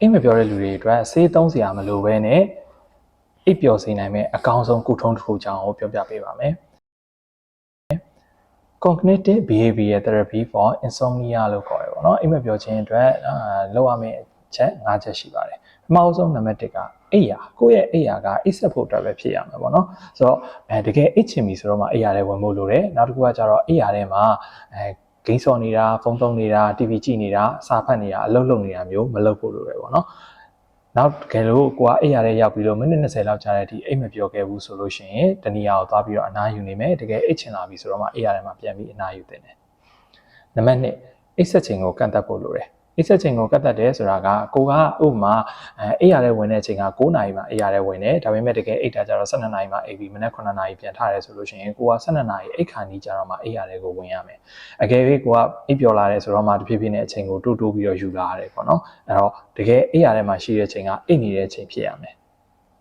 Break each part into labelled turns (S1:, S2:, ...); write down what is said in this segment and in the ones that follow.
S1: အိမ်မပြောတဲ့လူတွေအတွက်ဆေးသုံးစရာမလိုဘဲနဲ့အိပ်ပျော်စေနိုင်မဲ့အကောင်းဆုံးကုထုံးတစ်ခုအကြောင်းကိုပြောပြပေးပါမယ် cognitive behavior therapy for insomnia လို့ခေါ်တယ်ပေါ့နော်အိမ်မပြောခြင်းအတွက်အာလောက်ရမယ့်အချက်၅ချက်ရှိပါတယ်ပထမအဆုံးနံပါတ်1ကအိယာကိုယ့်ရဲ့အိယာကအိပ်ဆက်ဖို့အတွက်ပဲဖြစ်ရမှာပေါ့နော်ဆိုတော့အဲတကယ်အိတ်ချင်ပြီဆိုတော့မှအိယာထဲဝင်ဖို့လိုတယ်နောက်တစ်ခုကကျတော့အိယာထဲမှာအဲ ဂိမ်းစော်နေတာဖုန်းသုံးနေတာ TV ကြည့်နေတာစာဖတ်နေတာအလုပ်လုပ်နေတာမျိုးမလုပ်ဖို့လိုတယ်ပေါ့နော်နောက်တကယ်လို့ကိုကအိယာထဲရောက်ပြီးတော့မိနစ်20လောက်ကြာတဲ့အထိအိတ်မပြောခဲ့ဘူးဆိုလို့ရှိရင်တနည်းအားကိုသွားပြီးတော့အနားယူနေမယ်တကယ်အိတ်ချင်လာပြီဆိုတော့မှအိယာထဲမှာပြန်ပြီးအနားယူတင်တယ်နံပါတ်1အိတ်ဆက်ချိန်ကိုကန့်သက်ဖို့လိုတယ် အိတ်ဆက်ချိန်ကိုကတ်သက်တယ်ဆိုတာကကိုကဥပမာအဲအိပ်ရတဲ့ဝင်တဲ့အချိန်က9နာရီမှအိပ်ရတဲ့ဝင်တယ်ဒါပေမဲ့တကယ်အိပ်တာကျတော့12နာရီမှအိပ်ပြီးမနက်9နာရီပြန်ထတယ်ဆိုလို့ရှိရင်ကိုက12နာရီအိပ်ခါနီးကြတော့မှအိပ်ရတဲ့ကိုဝင်ရမယ်အကယ်၍ကိုကအိပ်ပျော်လာတယ်ဆိုတော့မှတဖြည်းဖြည်းနဲ့အချိန်ကိုတိုးတိုးပြီးတော့ယူလာရတယ်ပေါ့နော်အဲ့တော့တကယ်အိပ်ရတဲ့မှာရှိတဲ့အချိန်ကအိပ်နေတဲ့အချိန်ဖြစ်ရမယ်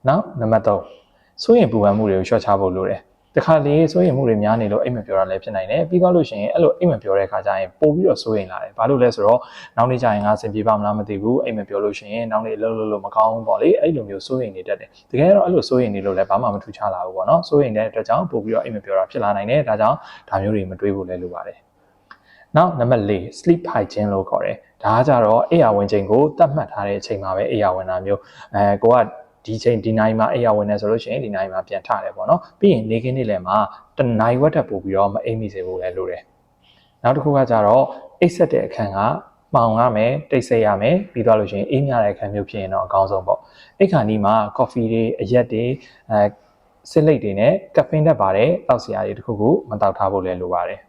S1: နောက်နံပါတ်3စိုးရင်ပူပန်မှုတွေကိုလျှော့ချဖို့လိုတယ် တခါလေစိုးရင်မှုတွေများနေလို့အိမ်မပြောတာလည်းဖြစ်နိုင်တယ်ပြီးသွားလို့ရှိရင်အဲ့လိုအိမ်မပြောတဲ့အခါကျရင်ပို့ပြီးတော့စိုးရင်လာတယ်ဘာလို့လဲဆိုတော့နောက်နေ့ကျရင်ငါအဆင်ပြေပါမလားမသိဘူးအိမ်မပြောလို့ရှိရင်နောက်နေ့အလုပ်လုပ်လို့မကောင်းဘူးပေါ့လေအဲ့လိုမျိုးစိုးရင်နေတတ်တယ်တကယ်တော့အဲ့လိုစိုးရင်နေလို့လည်းဘာမှမထူးခြားလာဘူးပေါ့နော်စိုးရင်တဲ့အတွက်ကြောင့်ပို့ပြီးတော့အိမ်မပြောတာဖြစ်လာနိုင်တယ်ဒါကြောင့်ဒါမျိုးတွေမတွေးဖို့လည်းလိုပါတယ်နောက်နံပါတ်၄ sleep hygiene လို့ခေါ်တယ်ဒါကကြတော့အိယာဝင်ချိန်ကိုတတ်မှတ်ထားတဲ့အချိန်မှာပဲအိယာဝင်တာမျိုးအဲကိုက ဒီချိန်ဒီနိုင်မှာအိယာဝင်နေဆိုလို့ရှိရင်ဒီနိုင်မှာပြန်ထတယ်ပေါ့နော်ပြီးရင်နေခင်းနေ့လည်းမှာတနိုင်ဝက်တက်ပို့ပြီးတော့မအိမ်မိစေဖို့လည်းလိုတယ်နောက်တစ်ခုကကြတော့အိတ်ဆက်တဲ့အခန်းကမှောင်ရမယ်တိတ်ဆိတ်ရမယ်ပြီးသွားလို့ရှိရင်အေးမြတဲ့အခန်းမျိုးဖြစ်ရင်တော့အကောင်းဆုံးပေါ့အိတ်ခါနီးမှာ coffee တွေအရက်တွေအဲစစ်လိတ်တွေနဲ့ကဖင်းတက်ပါတယ်တောက်စရာတွေတခုခုမတောက်ထားဖို့လည်းလိုပါတယ်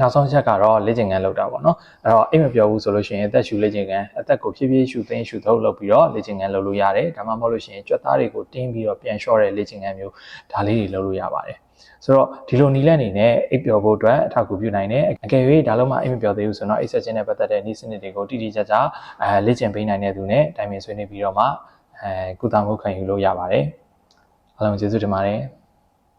S1: နောက်ဆုံးချက်ကတော့လေ့ကျင့်ခန်းလုပ်တာပေါ့နော်အဲ့တော့အိမ်မပြောဘူးဆိုလို့ရှိရင်အသက်ရှူလေ့ကျင့်ခန်းအသက်ကိုဖြည်းဖြည်းရှူသိမ်းရှူထုတ်လုပ်ပြီးတော့လေ့ကျင့်ခန်းလုပ်လို့ရတယ်ဒါမှမဟုတ်လို့ရှိရင်ကြွက်သားတွေကိုတင်းပြီးတော့ပြန်လျှော့တဲ့လေ့ကျင့်ခန်းမျိုးဒါလေးတွေလုပ်လို့ရပါတယ်ဆိုတော့ဒီလိုနီးလက်အနေနဲ့အိပ်ပျော်ဖို့အတွက်အထောက်အကူပြုနိုင်တယ်အကယ်၍ဒါလုံးမှအိမ်မပျော်သေးဘူးဆိုတော့အိပ်ဆက်ခြင်းနဲ့ပတ်သက်တဲ့နည်းစနစ်တွေကိုတိတိကျကျအဲလေ့ကျင့်ပေးနိုင်တဲ့သူနဲ့တိုင်ပင်ဆွေးနွေးပြီးတော့မှအဲကုသမှုခံယူလို့ရပါတယ်အားလုံးကျေးဇူးတင်ပါတယ်